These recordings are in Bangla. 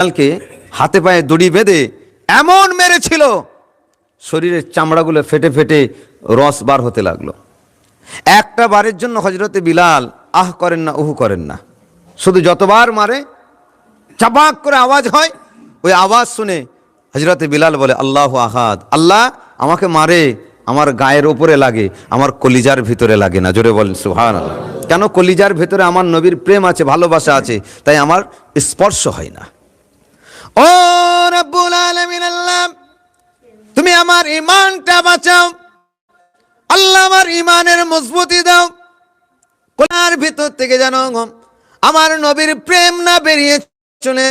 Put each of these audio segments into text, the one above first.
বিলালকে হাতে পায়ে দড়ি বেঁধে এমন মেরেছিল, শরীরের চামড়াগুলো ফেটে ফেটে রস বার হতে লাগল। একটা বারের জন্য হজরতে বিলাল, আহ করেন না, উহু করেন না। শুধু যতবার মারে, চাপাক করে আওয়াজ হয়, ওই আওয়াজ শুনে হজরতে বিলাল বলে, আল্লাহ আহাদ, আল্লাহ আমাকে মারে, আমার গায়ের ওপরে লাগে, আমার কলিজার ভিতরে লাগে না। জোরে বলেন সুহান কেন কলিজার ভিতরে আমার নবীর প্রেম আছে, ভালোবাসা আছে, তাই আমার স্পর্শ হয় না। ও রব্বুল আলামিন, আল্লাহ, তুমি আমার ইমানটা বাঁচাও। আল্লাহ আমার ইমানের মজবুতি দাও। কোনার ভিতর থেকে যেন আমার নবীর প্রেম না বেরিয়ে চলে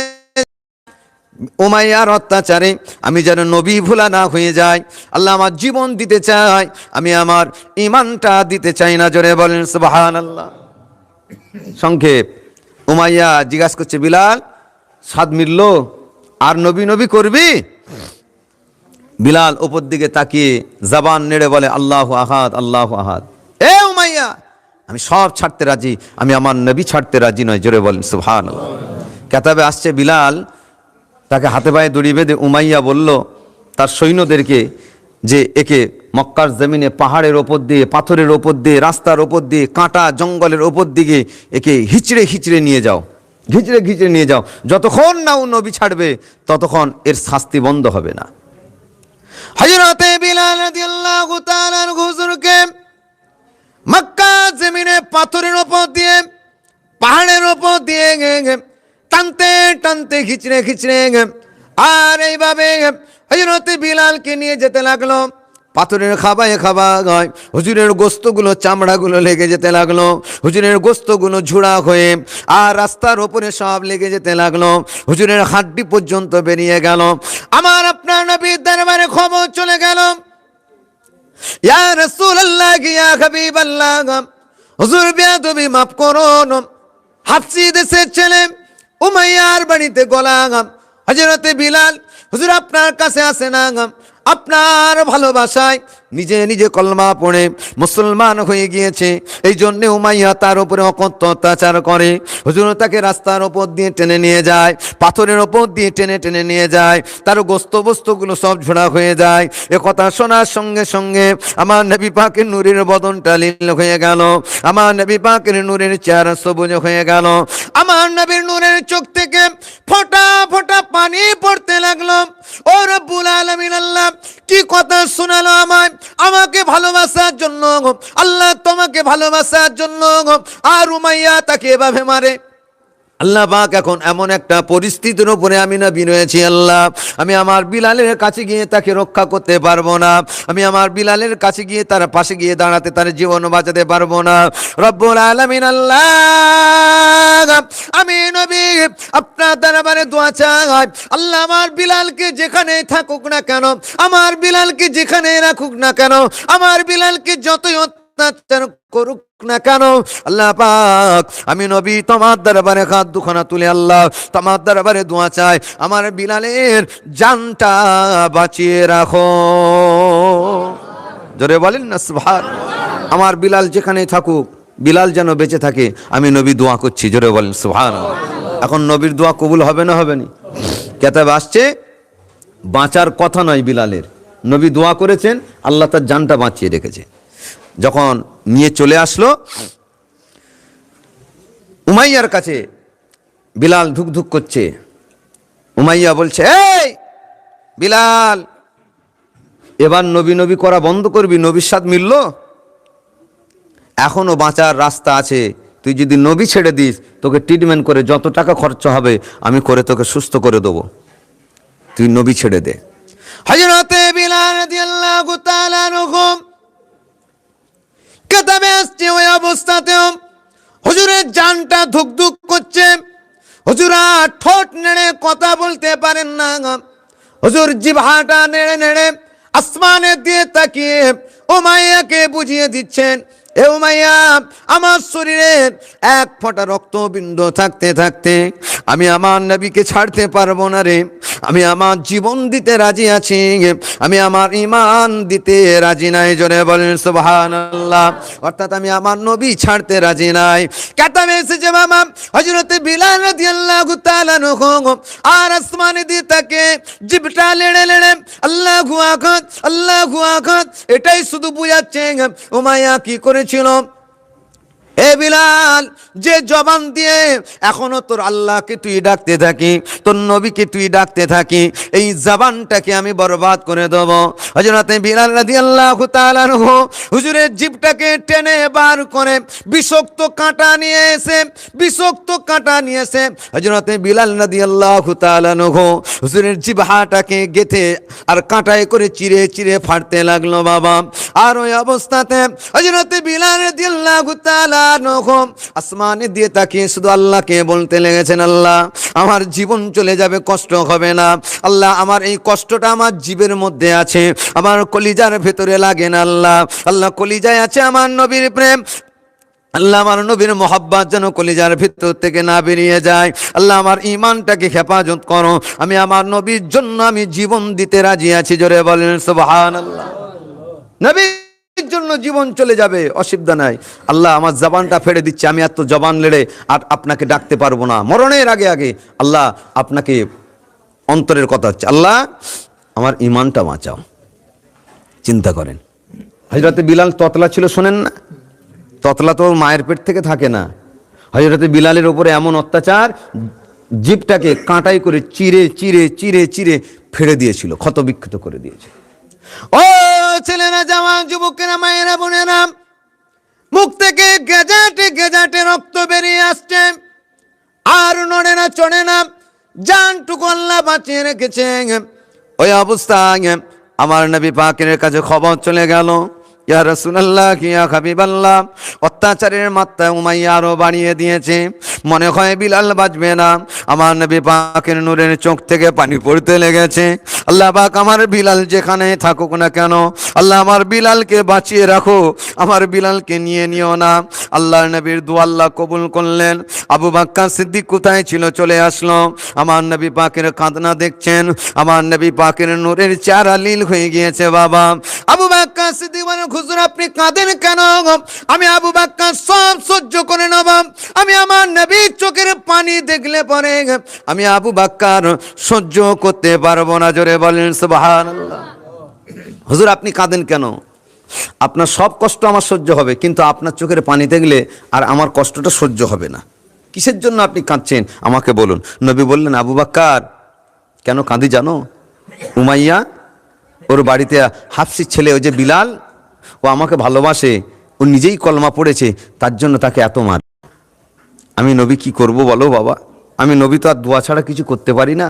উমাইয়ার অত্যাচারে আমি যেন নবী ভুলা না হয়ে যাই। আল্লাহ আমার জীবন দিতে চাই আমি আমার ইমানটা দিতে চাই না। জোরে বলেন সুবাহান আল্লাহ সংক্ষেপ, উমাইয়া জিজ্ঞাসা করছে, বিলাল, স্বাদ মিলল? আর নবী নবী করবি? বিলাল ওপর দিকে তাকিয়ে জবান নেড়ে বলে, আল্লাহ আহাদ আল্লাহ আহাদ। এ উমাইয়া, আমি সব ছাড়তে রাজি, আমি আমার নবী ছাড়তে রাজি নয় জোরে বলেন সুহান কেতাবে আসছে বিলাল, তাকে হাতে পায়ে দড়ি বেঁধে উমাইয়া বলল, তার সৈন্যদেরকে যে একে মক্কার জমিনে পাহাড়ের ওপর দিয়ে, পাথরের ওপর দিয়ে, রাস্তার ওপর দিয়ে, কাঁটা জঙ্গলের ওপর দিকে একে হিচড়ে হিচড়ে নিয়ে যাও। ঘিচড়ে ঘিচড়ে নিয়ে যাও। যতক্ষণ না ও নবী ছাড়বে, ততক্ষণ এর শাস্তি বন্ধ হবে না। হজরতে বিলাল রাদিয়াল্লাহু তাআলার হুজুরকে মক্কা জমিনে পাথরের ওপর দিয়ে, পাহাড়ের ওপর দিয়ে টানতে টানতে খিচড়ে খিচড়ে আর এইভাবে হজরতে বিলালকে নিয়ে যেতে লাগল। পাথরের খাবায় খাবায় হুজুরের গোস্তগুলো, চামড়াগুলো লেগে যেতে লাগল। হুজুরের গোস্তগুলো ঝুড়া হয়ে আর রাস্তার ওপরে সব লেগে যেতে লাগল। হুজুরের হাড্ডি পর্যন্ত বেরিয়ে গেল। আমার আপনার নবীর দরবারে খবর চলে গেল। ইয়া হুজুর মাফ দেশের ছেলে, উমাইয়ার বাড়িতে বিলাল, হুজুর আপনার কাছে আসে না আপনার ভালোবাসায় নিজে নিজে কলমা পড়ে মুসলমান হয়ে গিয়েছে। এই জন্যে উমাইয়া তার উপরে অকথ্য অত্যাচার করে। হুজুর তাকে রাস্তার ওপর দিয়ে টেনে নিয়ে যায়, পাথরের ওপর দিয়ে টেনে টেনে নিয়ে যায়, তার গোস্ত বস্তুগুলো সব ঝোড়া হয়ে যায়। এ কথা শোনার সঙ্গে সঙ্গে আমার নবী পাকের নূরের বদনটা লীল হয়ে গেল, আমার নবী পাকের নূরের চেহারা সবুজ হয়ে গেল, আমার নবীর নূরের চোখ থেকে ফোটা ফোটা পানি পড়তে লাগল। ও রব্বুল আলামিন আল্লাহ, কি কথা শোনালো আমায়? আমাকে ভালোবাসার জন্য আল্লাহ তোমাকে ভালোবাসার জন্য আর উমাইয়া তাকে এভাবে মারে। আল্লাহ পাক এখন এমন একটা পরিস্থিতির উপরে আমি না বিনয়েছি আল্লাহ। আমি আমার বিলালের কাছে গিয়ে তাকে রক্ষা করতে পারব না। আমি আমার বিলালের কাছে গিয়ে তার পাশে গিয়ে দাঁড়াতে, তার জীবন বাঁচাতে পারব না। রব্বুল আলামিন, আল্লাহ। আমি নবী, আপনার দরবারে দোয়া চাই। আল্লাহ আমার বিলালকে যেখানে থাকুক না কেন, আমার বিলালকে যেখানে রাখুক না কেন, আমার বিলালকে যতই অত্যাচার করুক না কেন? আল্লাহ পাক, আমি নবী তোমার দরবারে হাত দুখানা তুলে আল্লাহ তোমার দরবারে দোয়া চাই। আমার বিলালের জানটা বাঁচিয়ে রাখো। জোরে বলেন না সুভার আমার বিলাল যেখানে থাকুক, বিলাল যেন বেঁচে থাকে, আমি নবী দোয়া করছি, জোরে বলেন সুভান এখন নবীর দোয়া কবুল হবে না হবে না? কেতাবে আসছে, বাঁচার কথা নয় বিলালের। নবী দোয়া করেছেন, আল্লাহ তার জানটা বাঁচিয়ে রেখেছে। যখন নিয়ে চলে আসলো, উমাইয়ার কাছে বিলাল ধুক ধুক করছে। উমাইয়া বলছে, এই বিলাল, এবার নবী নবী করা বন্ধ করবি, নবীর সাথ মিলল? এখনও বাঁচার রাস্তা আছে। তুই যদি নবী ছেড়ে দিস, তোকে ট্রিটমেন্ট করে যত টাকা খরচা হবে, আমি করে তোকে সুস্থ করে দেবো। তুই নবী ছেড়ে দে। হজরতে বিলাল রাদিয়াল্লাহু তাআলা রকম কেতাবে আসছে অবস্থাতেও হুজুরের জানটা ধুক ধুক করছে। হুজুরা ঠোঁট নেড়ে কথা বলতে পারেন না হুজুর জিভাটা নেড়ে নেড়ে আসমানে দিয়ে তাকিয়ে ও মাইয়াকে বুঝিয়ে দিচ্ছেন, এ মাইয়া আমার শরীরে এক ফোঁটা রক্তবিন্দু থাকতে থাকতে আমি আমার নবীকে ছাড়তে পারব না রে। আমি আমার জীবন দিতে রাজি আছি। আমি আমার ইমান দিতে রাজি নাই। জোরে বলেন, সুবহানাল্লাহ। অর্থাৎ আমি আমার নবী ছাড়তে রাজি নাই। কেতাবে এসেছে মামা হযরতে বিলাল রাদিয়াল্লাহু তাআলা নহু আর আসমানে দিয়ে তাকে জিবটা লেড়ে লেড়ে আল্লাহু আকবার আল্লাহু আকবার। এটাই শুধু বুঝাচ্ছে, উমাইয়া কি করেছিল? এ বিলাল, যে জবান দিয়ে এখনও তোর আল্লাহকে তুই ডাকতে থাকি, তোর নবীকে তুই ডাকতে থাকি, এই জবানটাকে আমি বরবাদ করে দেব। হজরতে বিলাল রাদি আল্লাহ হুজুরের জিপটাকে টেনে বার করে বিষাক্ত কাঁটা নিয়ে এসে, বিষাক্ত কাঁটা নিয়ে এসে হজরতে বিলাল রাদি আল্লাহ হুজুরের জিবহাটাকে গেথে আর কাঁটায় করে চিরে চিরে ফাটতে লাগল বাবা। আর ওই অবস্থাতে হজরতে বিলাল রাদি আল্লাহ আসমানে দিয়ে তাকিয়ে শুধু আল্লাহকে বলতে লেগেছেন, আল্লাহ, আমার জীবন চলে যাবে, কষ্ট হবে না। আল্লাহ, আমার এই কষ্টটা আমার জীবের মধ্যে আছে, আমার কলিজার ভেতরে লাগে না, আল্লাহ। আল্লাহ, কলিজায় আছে আমার নবীর প্রেম। আল্লাহ, আমার নবীর যেন কলিজার ভিতর থেকে না বেরিয়ে যায়। আল্লাহ, আমার ইমানটাকে হেফাজত করো। আমি আমার নবীর জন্য আমি জীবন দিতে রাজি আছি, জোরে বলেন নবীর জন্য জীবন চলে যাবে, অসুবিধা নাই। আল্লাহ আমার জবানটা ফেড়ে দিচ্ছে, আমি এত জবান লেড়ে আর আপনাকে ডাকতে পারব না। মরণের আগে আগে আল্লাহ আপনাকে অন্তরের কথা হচ্ছে আল্লাহ, আমার ইমানটা বাঁচাও। চিন্তা করেন। হজরতে বিলাল ততলা ছিল, শোনেন না? ততলা তো মায়ের পেট থেকে থাকে না। হজরতে বিলালের ওপরে এমন অত্যাচার জীবটাকে কাঁটাই করে চিরে চিরে চিরে চিরে ফেড়ে দিয়েছিল, ক্ষতবিক্ষত করে দিয়েছিল। ও ছেলেরা যাওয়া যুবকেরা, মায়েরা, বোনেরা, মুখ থেকে গেজাটে গেজাটে রক্ত বেরিয়ে আসছে। আর নড়ে না, চড়ে না, জানটুকু আল্লাহ বাঁচিয়ে রেখেছে ওই অবস্থায় আমার নবী পাকের কাছে খবর চলে গেল, ইয়া রসুল্লাহ কিয়া হাবিবাল্লাহ অত্যাচারের মাত্রা উমাইয়া আরও বাড়িয়ে দিয়েছে। মনে হয় বিলাল বাঁচবে না। আমার নবী পাকের নূরের চোখ থেকে পানি পড়তে লেগেছে। আল্লাহ পাক আমার বিলাল যেখানে থাকুক না কেন, আল্লাহ আমার বিলালকে বাঁচিয়ে রাখো। আমার বিলালকে নিয়ে নিও না। আল্লাহ নবীর দু আল্লাহ কবুল করলেন। আবু বাক্কা সিদ্দিক কোথায় ছিল চলে আসলো। আমার নবী পাকের কাঁদনা দেখছেন। আমার নবী পাকের নূরের চারা লীল হয়ে গিয়েছে, বাবা। আবু বাক্কা আপনি কাঁদেন কেন? আপনার সব কষ্ট আমার সহ্য হবে, কিন্তু আপনার চোখের পানি দেখলে আর আমার কষ্টটা সহ্য হবে না। কিসের জন্য আপনি কাঁদছেন? আমাকে বলুন। নবী বললেন, আবু বাক্কার, কেন কাঁদি জানো? উমাইয়া ওর বাড়িতে হাফসির ছেলে, ওই যে বিলাল, ও আমাকে ভালোবাসে, ও নিজেই কলমা পড়েছে, তার জন্য তাকে এত মার। আমি নবী কি করব বলো বাবা? আমি নবী তো আর দোয়া ছাড়া কিছু করতে পারি না।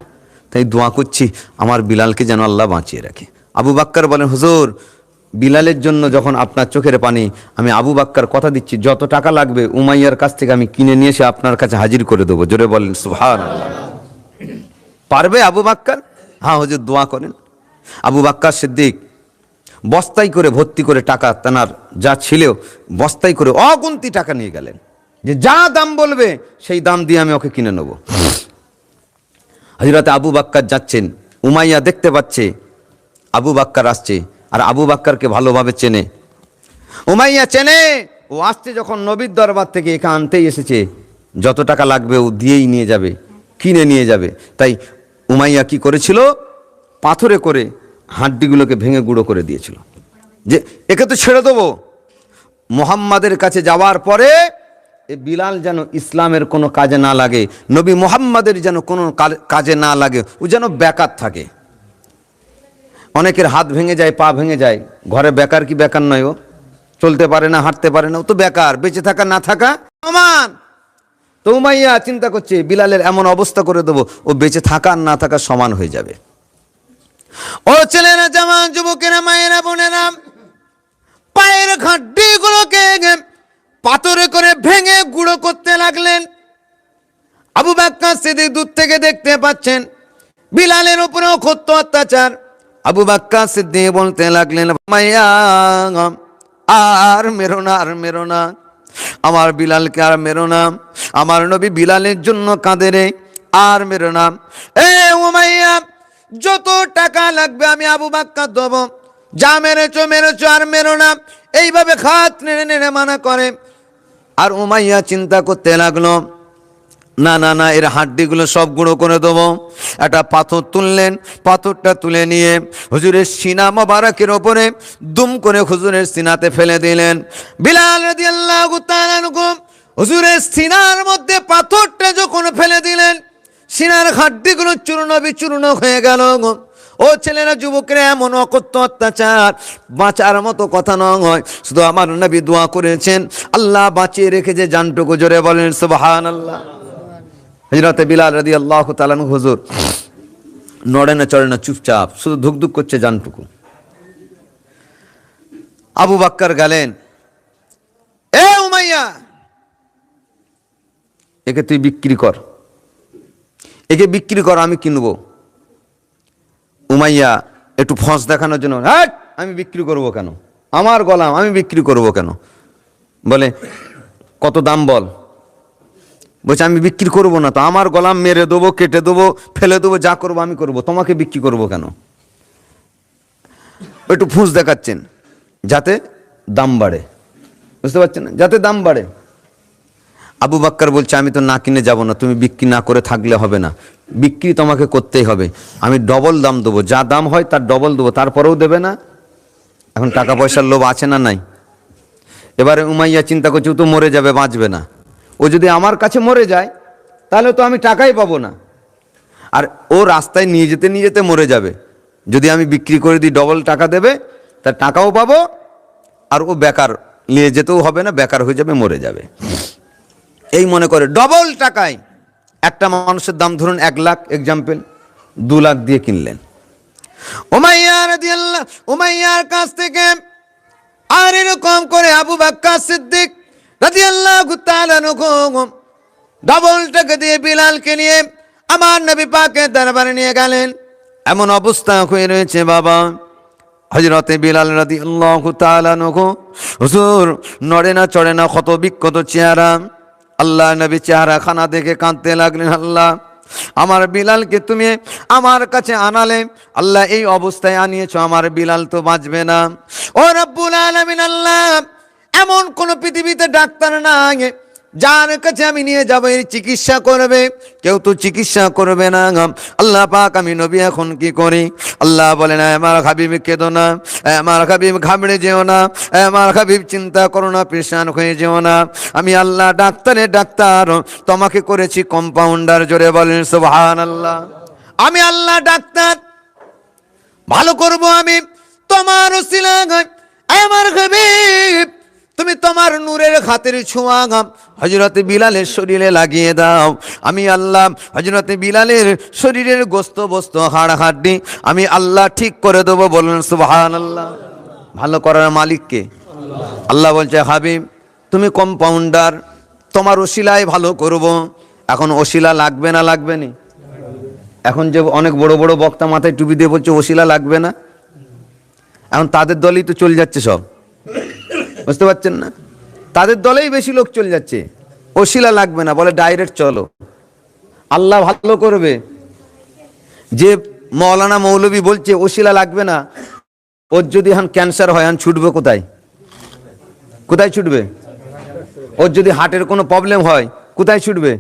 তাই দোয়া করছি, আমার বিলালকে যেন আল্লাহ বাঁচিয়ে রাখে। আবু বাক্কার বলেন, হুজুর, বিলালের জন্য যখন আপনার চোখের পানি, আমি আবু বাক্কার কথা দিচ্ছি, যত টাকা লাগবে, উমাইয়ার কাছ থেকে আমি কিনে নিয়ে এসে আপনার কাছে হাজির করে দেবো। জোরে বলেন সুহান পারবে আবু বাক্কার? হ্যাঁ হুজুর, দোয়া করেন। আবু বাক্কার সিদ্দিক বস্তাই করে ভর্তি করে টাকা তেনার যা ছিল বস্তাই করে অগুন্তি টাকা নিয়ে গেলেন। যে যা দাম বলবে, সেই দাম দিয়ে আমি ওকে কিনে নেব। হজরতে আবু বাক্কার যাচ্ছেন, উমাইয়া দেখতে পাচ্ছে, আবু বাক্কার আসছে, আর আবু বাক্কারকে ভালোভাবে চেনে। উমাইয়া চেনে, ও আসছে যখন নবীর দরবার থেকে এখানে আনতেই এসেছে। যত টাকা লাগবে ও দিয়েই নিয়ে যাবে, কিনে নিয়ে যাবে। তাই উমাইয়া কি করেছিল? পাথরে করে হাড্ডিগুলোকে ভেঙে গুঁড়ো করে দিয়েছিল। যে, একে তো ছেড়ে দেবো। মোহাম্মদের কাছে যাওয়ার পরে এ বিলাল যেন ইসলামের কোনো কাজে না লাগে, নবী মোহাম্মদের যেন কোনো কাজে না লাগে, ও যেন বেকার থাকে। অনেকের হাত ভেঙে যায়, পা ভেঙে যায়। ঘরে বেকার কি বেকার নয় ও। চলতে পারে না, হাঁটতে পারে না, ও তো বেকার, বেঁচে থাকা, না থাকা সমান। তো চিন্তা করছে, বিলালের এমন অবস্থা করে দেবো, ও বেঁচে থাকা আর না থাকা সমান হয়ে যাবে। ও ছেলেরা জামা যুবকেরা, মায়েরা, বোনেরা, পায়ের ঘাটটি গুলোকে পাথরে করে ভেঙে গুঁড়ো করতে লাগলেন। আবু বাক্কা সিদ্দিক দূর থেকে দেখতে পাচ্ছেন, বিলালের উপরেও ক্ষত্য অত্যাচার। আবু বাক্কা সিদ্দিক বলতে লাগলেন, মাইয়া, আর মেরো না, আর মেরো না। আমার বিলালকে আর মেরো না। আমার নবী বিলালের জন্য কাঁদে রে, আর মেরো না। এ উমাইয়া যত টাকা লাগবে আমি আবু বাক্কা দেবো। যা মেরেছো মেরেছো আর মেরো না। এইভাবে খাত নেড়ে নেড়ে মানা করে। আর উমাইয়া চিন্তা করতে লাগল, না না না, এর হাড্ডিগুলো সব গুঁড়ো করে দেবো। একটা পাথর তুললেন, পাথরটা তুলে নিয়ে হুজুরের সিনা মোবারকের ওপরে দুম করে হুজুরের সিনাতে ফেলে দিলেন। বিলাল হুজুরের সিনার মধ্যে পাথরটা যখন ফেলে দিলেন সিনার হাড্ডিগুলো চূর্ণ বিচূর্ণ হয়ে গেল ও ছেলেরা, যুবকরা, এমন অকথ্য অত্যাচার, বাঁচার মতো কথা নয়। শুধু আমার নবী দোয়া করেছেন। আল্লাহ বাঁচিয়ে রেখেছে জানটুকু জোরে বলেন সুবহান আল্লাহ হজরতে বিলাল রাদি আল্লাহ তালান হুজুর নড়ে না চড়ে না চুপচাপ, শুধু ধুকধুক করছে জানটুকু। আবু বাক্কার গেলেন, এ উমাইয়া, একে তুই বিক্রি কর। একে বিক্রি কর, আমি কিনবো। উমাইয়া, একটু ফস দেখানোর জন্য হ্যাট আমি বিক্রি করব কেন? আমার গলাম, আমি বিক্রি করব কেন? বলে, কত দাম বল? বলছে, আমি বিক্রি করব না তো, আমার গলাম মেরে দেবো, কেটে দেবো, ফেলে দেবো, যা করব আমি করব, তোমাকে বিক্রি করব কেন? একটু ফুঁস দেখাচ্ছেন, যাতে দাম বাড়ে। বুঝতে পারছেন? যাতে দাম বাড়ে। আবু বাক্কার বলছে, আমি তো না কিনে যাব না, তুমি বিক্রি না করে থাকলে হবে না। বিক্রি তোমাকে করতেই হবে। আমি ডবল দাম দেবো। যা দাম হয় তার ডবল দেবো, তারপরেও দেবে না। এখন টাকা পয়সার লোভ আছে না নাই? এবারে উমাইয়া চিন্তা করছে, ও তো মরে যাবে, বাঁচবে না। ও যদি আমার কাছে মরে যায়, তাহলে তো আমি টাকাই পাবো না। আর ও রাস্তায় নিয়ে যেতে নিয়ে যেতে মরে যাবে। যদি আমি বিক্রি করে দিই ডবল টাকা দেবে, তার টাকাও পাবো। আর ও বেকার, নিয়ে যেতেও হবে না, বেকার হয়ে যাবে, মরে যাবে। এই মনে করে ডবল টাকায় একটা মানুষের দাম ধরুন এক লাখ এক্সাম্পল দু লাখ দিয়ে কিনলেন। উমাইয়া রাদিয়াল্লাহ, উমাইয়ার কাছ থেকে আর এরকম করে আবু বাক্কা সিদ্দিক ডবল টাকা দিয়ে বিলালকে নিয়ে আমার নবী পাকের দরবারে নিয়ে গেলেন। এমন অবস্থা হয়ে রয়েছে বাবা। হজরতে বিলাল রাদি আল্লাহ তালানহু হুজুর, নড়ে না চড়ে না ক্ষত বিক্ষত চেহারা। আল্লাহ নবী চেহারা খানা দেখে কাঁদতে লাগলেন, আল্লাহ, আমার বিলালকে তুমি আমার কাছে আনালে, আল্লাহ, এই অবস্থায় আনিয়েছ, আমার বিলাল তো বাঁচবে না। ও রব্বুল আলামিন, আল্লাহ, এমন কোন পৃথিবীতে ডাক্তার নাই যার কাছে আমি নিয়ে যাব, এর চিকিৎসা করবে। কেউ তো চিকিৎসা করবে না আল্লাহ পাক, আমি নবী এখন কি করি? আল্লাহ বলে না আমার হাবিব, কেঁদো না। আমার হাবিব, ঘাবড়ে যেও না। আমার হাবিব, চিন্তা করো না পেশান হয়ে যেও না। আমি আল্লাহ ডাক্তারে ডাক্তার, তোমাকে করেছি কম্পাউন্ডার, জোরে বলেন সুবহান আল্লাহ আমি আল্লাহ ডাক্তার, ভালো করব আমি। তোমার ওসিলা আমার হাবিব তুমি তোমার নূরের খাতের ছোঁয়া হজরতে বিলালের শরীরে লাগিয়ে দাও। আমি আল্লাহ হজরতে বিলালের শরীরের গোস্ত বস্ত হাড় হাড্ডি আমি আল্লাহ ঠিক করে দেবো বলুন সুবহান আল্লাহ ভালো করার মালিককে আল্লাহ বলছে, হাবিব, তুমি কম্পাউন্ডার তোমার ওসিলায় ভালো করব। এখন ওসিলা লাগবে না লাগবে না? এখন যে অনেক বড় বড় বক্তা মাথায় টুপি দিয়ে বলছে ওসিলা লাগবে না? এখন তাদের দলই তো চলে যাচ্ছে সব। বুঝতে পারছেন না? তাদের দলেই বেশি লোক চলে যাচ্ছে। ওসিলা লাগবে না, বলে ডাইরেক্ট চলো। আল্লাহ ভালো করবে। যে মৌলানা মৌলবী বলছে ওসিলা লাগবে না, ওর যদি হান ক্যান্সার হয়, এখন ছুটবে কোথায়? কোথায় ছুটবে? ওর যদি হার্টের কোনো প্রবলেম হয়, কোথায় ছুটবে?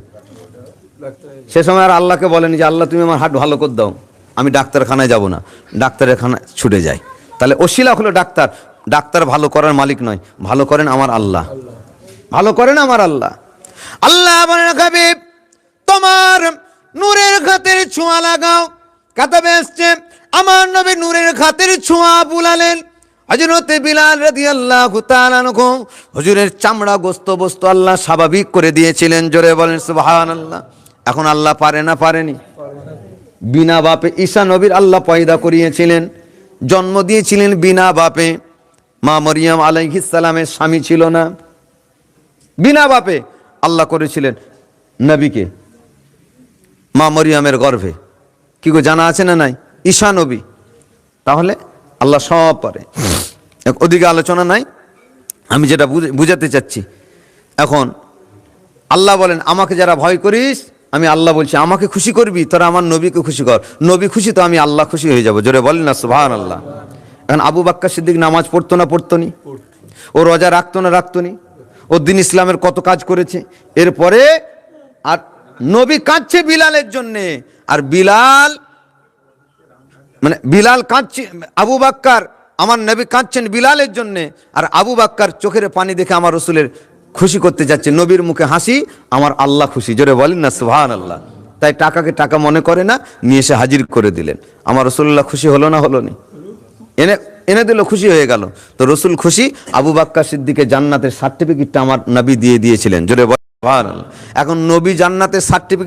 সে সময় আর আল্লাহকে বলেনি যে, আল্লাহ, তুমি আমার হাট ভালো করে দাও। আমি ডাক্তারখানায় যাব না। ডাক্তারখানায় ছুটে যাই। তাহলে ওসিলা হলো ডাক্তার। ডাক্তার ভালো করার মালিক নয়, ভালো করেন আমার আল্লাহ। ভালো করেন আমার আল্লাহ। আল্লাহ হাবিব, তোমার নূরের খাতের ছোঁয়া লাগাও। কাতাবে এসছে আমার নবী নূরের খাতের ছোঁয়া বুলালেন। হজরতে বিলাল তাআলা আনহু, হুজুরের চামড়া গোস্ত বস্তু আল্লাহ স্বাভাবিক করে দিয়েছিলেন। জোরে বলেন, সুবহানাল্লাহ। এখন আল্লাহ পারে না পারেনি। বিনা বাপে ঈসা নবীর আল্লাহ পয়দা করিয়েছিলেন, জন্ম দিয়েছিলেন বিনা বাপে। মা মরিয়াম আলাইহিস সালামের স্বামী ছিল না। বিনা বাপে আল্লাহ করেছিলেন নবীকে, মা মরিয়ামের গর্ভে। কি গো, জানা আছে না নাই? ঈশা নবী। তাহলে আল্লাহ সব পারে। ওদিকে আলোচনা নাই। আমি যেটা বুঝে- বুঝাতে চাচ্ছি, এখন আল্লাহ বলেন, আমাকে যারা ভয় করিস, আমি আল্লাহ বলছি, আমাকে খুশি করবি, তোরা আমার নবীকে খুশি কর। নবী খুশি তো আমি আল্লাহ খুশি হয়ে যাব। জোরে বলেন না সুবহান আল্লাহ এখন আবু বাক্কা সিদ্দিক নামাজ পড়তো না, পড়তো নি? ও রোজা রাখতো না, রাখতো নি? ও দিন ইসলামের কত কাজ করেছে? এরপরে আর নবী কাঁদছে বিলালের জন্যে। আর বিলাল মানে বিলাল কাঁদছে, আবু বাক্কার, আমার নবী কাঁদছেন বিলালের জন্যে। আর আবু বাক্কার চোখের পানি দেখে আমার রসুলের খুশি করতে যাচ্ছে। নবীর মুখে হাসি, আমার আল্লাহ খুশি। জোরে বলেন না সুহান আল্লাহ তাই টাকাকে টাকা মনে করে না, নিয়ে এসে হাজির করে দিলেন। আমার রসুল্লাহ খুশি হলো না, হলো নি? এনে এনে দিল খুশি হয়ে গেল। তো রসুল খুশি, আবু বাক্কা সিদ্দিকে জান্নাতের সার্টিফিকেটটা আমার নবী দিয়ে দিয়েছিলেন। জোরে এখন নবী জান্নাতের সার্টিফিকেট